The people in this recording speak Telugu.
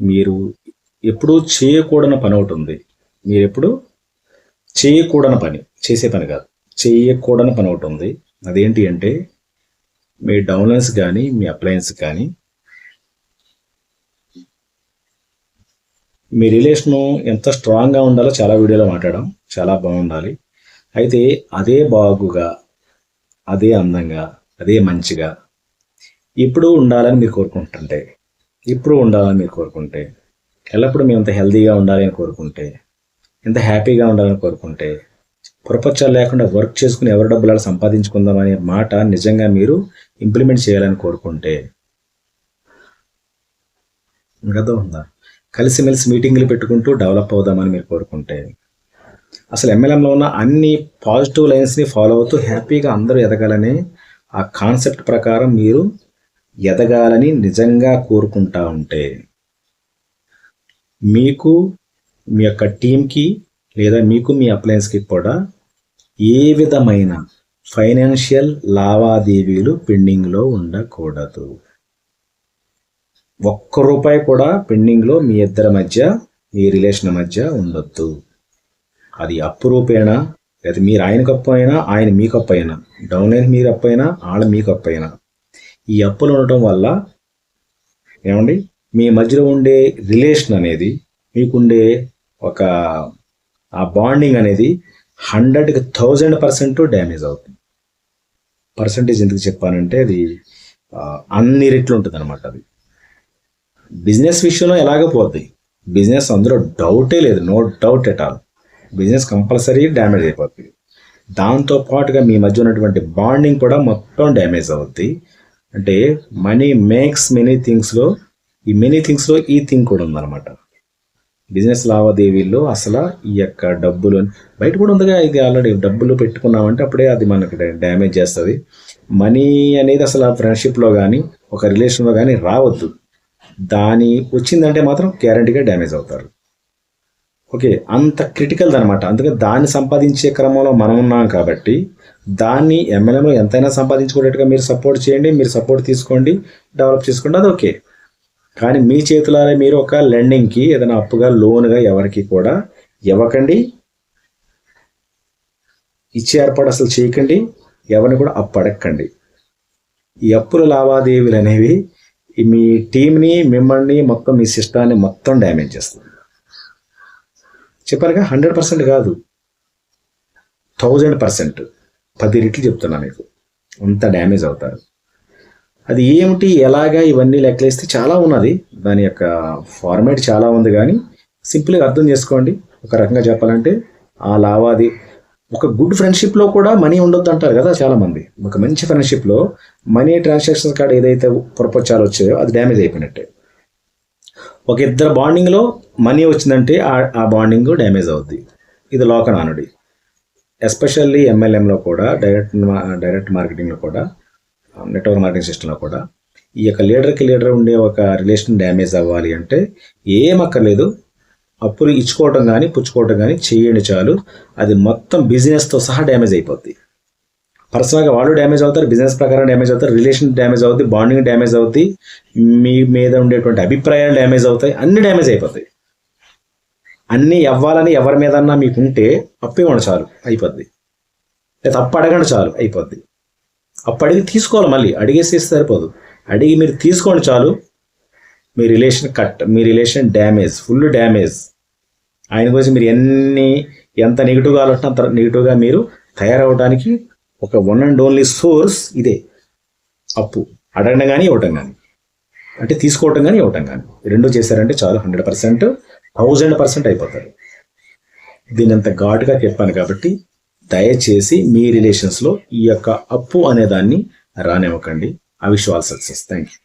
మీరు ఎప్పుడూ చేయకూడని పని ఒకటి ఉంది. మీరు ఎప్పుడు చేయకూడని పని చేసే పని కాదు. చేయకూడని పని ఒకటి ఉంది. అదేంటి అంటే మీ డౌన్లైన్స్ కానీ మీ అప్లయన్స్ కానీ మీ రిలేషను ఎంత స్ట్రాంగ్గా ఉండాలో చాలా వీడియోలో మాట్లాడడం చాలా బాగుండాలి. అయితే అదే బాగుగా అదే అందంగా అదే మంచిగా ఇప్పుడు ఉండాలని మీరు కోరుకుంటుంటే ఇప్పుడు ఉండాలని మీరు కోరుకుంటే ఎల్లప్పుడూ మేము ఇంత హెల్తీగా ఉండాలి అని కోరుకుంటే ఇంత హ్యాపీగా ఉండాలని కోరుకుంటే పొరపచ్చాలు లేకుండా వర్క్ చేసుకుని ఎవరి డబ్బులు సంపాదించుకుందాం అనే మాట నిజంగా మీరు ఇంప్లిమెంట్ చేయాలని కోరుకుంటే కదా ఉందా? కలిసిమెలిసి మీటింగ్లు పెట్టుకుంటూ డెవలప్ అవుదామని మీరు కోరుకుంటే అసలు ఎంఎల్ఎంలో ఉన్న అన్ని పాజిటివ్ లైన్స్ని ఫాలో అవుతూ హ్యాపీగా అందరూ ఎదగాలని ఆ కాన్సెప్ట్ ప్రకారం మీరు ఎదగాలని నిజంగా కోరుకుంటా ఉంటే మీకు మీ యొక్క టీంకి లేదా మీకు మీ అప్లయన్స్కి కూడా ఏ విధమైన ఫైనాన్షియల్ లావాదేవీలు పెండింగ్లో ఉండకూడదు. ఒక్క రూపాయి కూడా పెండింగ్లో మీ ఇద్దరి మధ్య మీ రిలేషన్ మధ్య ఉండొద్దు. అది అప్పు రూపేణా లేదా మీరు ఆయనకు అప్పు అయినా ఆయన మీకు అప్పు అయినా డౌన్ మీరు అప్పు అయినా వాళ్ళ మీకు అప్పు అయినా ఈ అప్పులు ఉండటం వల్ల ఏమండి? మీ మధ్యలో ఉండే రిలేషన్ అనేది మీకుండే ఒక ఆ బాండింగ్ అనేది హండ్రెడ్కి థౌజండ్ పర్సెంట్ డ్యామేజ్ అవుతుంది. పర్సంటేజ్ ఎందుకు చెప్పానంటే అది అన్ని రెట్లు ఉంటుంది అనమాట అది. బిజినెస్ విషయంలో ఎలాగ పోద్ది. బిజినెస్ అందులో డౌటే లేదు. No doubt at all. Business compulsory damage అయిపోతుంది దాంతో పాటుగా మీ మధ్య ఉన్నటువంటి బాండింగ్ కూడా మొత్తం డ్యామేజ్ అవుద్ది. అంటే మనీ మేక్స్ మెనీ థింగ్స్లో ఈ మెనీ థింగ్స్లో ఈ థింగ్ కూడా ఉందన్నమాట. బిజినెస్ లావాదేవీల్లో అసలు ఈ యొక్క డబ్బులు బయట కూడా ఉందిగా ఇది ఆల్రెడీ డబ్బులు పెట్టుకున్నామంటే అప్పుడే అది మనకి డ్యామేజ్ చేస్తుంది. మనీ అనేది అసలు ఆ ఫ్రెండ్షిప్లో కానీ ఒక రిలేషన్లో కానీ రావద్దు. దాని వచ్చిందంటే మాత్రం గ్యారంటీగా డ్యామేజ్ అవుతారు. ఓకే అంత క్రిటికల్ అనమాట అందుకే దాన్ని సంపాదించే క్రమంలో మనం ఉన్నాం కాబట్టి దాన్ని ఎమ్మెల్యేలో ఎంతైనా సంపాదించుకునేట్టుగా మీరు సపోర్ట్ చేయండి మీరు సపోర్ట్ తీసుకోండి డెవలప్ చేసుకోండి అది ఓకే. కానీ మీ చేతులారా మీరు ఒక లెండింగ్కి ఏదైనా అప్పుగా లోన్గా ఎవరికి కూడా ఇవ్వకండి. ఇచ్చే ఏర్పాటు అసలు చేయకండి ఎవరిని కూడా అప్పు అడగకండి ఈ అప్పుల లావాదేవీలు అనేవి మీ టీంని మిమ్మల్ని మొత్తం మీ సిస్టాన్ని మొత్తం డ్యామేజ్ చేస్తుంది. చెప్పారుగా హండ్రెడ్ పర్సెంట్ కాదు. Thousand percent. పది రెట్లు చెప్తున్నా మీకు. అంత డ్యామేజ్ అవుతారు. అది ఏమిటి ఎలాగా ఇవన్నీ లెక్కలేస్తే చాలా ఉన్నది. దాని యొక్క ఫార్మేట్ చాలా ఉంది కానీ సింపుల్గా అర్థం చేసుకోండి. ఒక రకంగా చెప్పాలంటే ఆ లావాది ఒక గుడ్ ఫ్రెండ్షిప్లో కూడా మనీ ఉండొద్దు అంటారు కదా చాలామంది. ఒక మంచి ఫ్రెండ్షిప్లో మనీ ట్రాన్సాక్షన్స్ కార్డ్ ఏదైతే పొరపచ్చాలు వచ్చాయో అది డ్యామేజ్ అయిపోయినట్టే. ఒక ఇద్దరు బాండింగ్లో మనీ వచ్చిందంటే ఆ బాండింగ్ డ్యామేజ్ అవుద్ది. ఇది లోకనానుడి. ఎస్పెషల్లీ ఎంఎల్ఎంలో కూడా డైరెక్ట్ డైరెక్ట్ మార్కెటింగ్లో కూడా నెట్వర్క్ మార్కెటింగ్ సిస్టంలో కూడా ఈ యొక్క లీడర్కి లీడర్ ఉండే ఒక రిలేషన్ డ్యామేజ్ అవ్వాలి అంటే ఏం అక్కర్లేదు. అప్పులు ఇచ్చుకోవటం కానీ పుచ్చుకోవటం కానీ చేయండి చాలు. అది మొత్తం బిజినెస్తో సహా డ్యామేజ్ అయిపోద్ది. పర్సనల్గా వాళ్ళు డ్యామేజ్ అవుతారు బిజినెస్ ప్రకారం డ్యామేజ్ అవుతారు రిలేషన్ డ్యామేజ్ అవుతుంది బాండింగ్ డ్యామేజ్ అవుతుంది మీ మీద ఉండేటువంటి అభిప్రాయాలు డ్యామేజ్ అవుతాయి అన్ని డ్యామేజ్ అయిపోతాయి. అన్నీ ఇవ్వాలని ఎవరి మీదన్నా మీకు ఉంటే అప్పు ఇవ్వండి చాలు అయిపోద్ది. లేదా అప్పు అడగండి చాలు అయిపోద్ది. అప్పు అడిగి తీసుకోవాలి మళ్ళీ అడిగేసి సరిపోదు. అడిగి మీరు తీసుకోండి చాలు మీ రిలేషన్ కట్ మీ రిలేషన్ డ్యామేజ్ ఫుల్ డ్యామేజ్ ఆయన గురించి మీరు ఎన్ని ఎంత నెగిటివ్గా ఆలోచన అంత నెగిటివ్గా మీరు తయారవడానికి ఒక వన్ అండ్ ఓన్లీ సోర్స్ ఇదే. అప్పు. అడగడం కానీ ఇవ్వటం కానీ అంటే తీసుకోవటం కానీ ఇవ్వటం కానీ రెండు చేశారంటే చాలు హండ్రెడ్ పర్సెంట్ థౌజండ్ పర్సెంట్ అయిపోతారు. దీని అంత ఘాటుగా చెప్పాను కాబట్టి దయచేసి మీ రిలేషన్స్లో ఈ యొక్క అప్పు అనే దాన్ని రానివ్వకండి. I wish all success. Thank you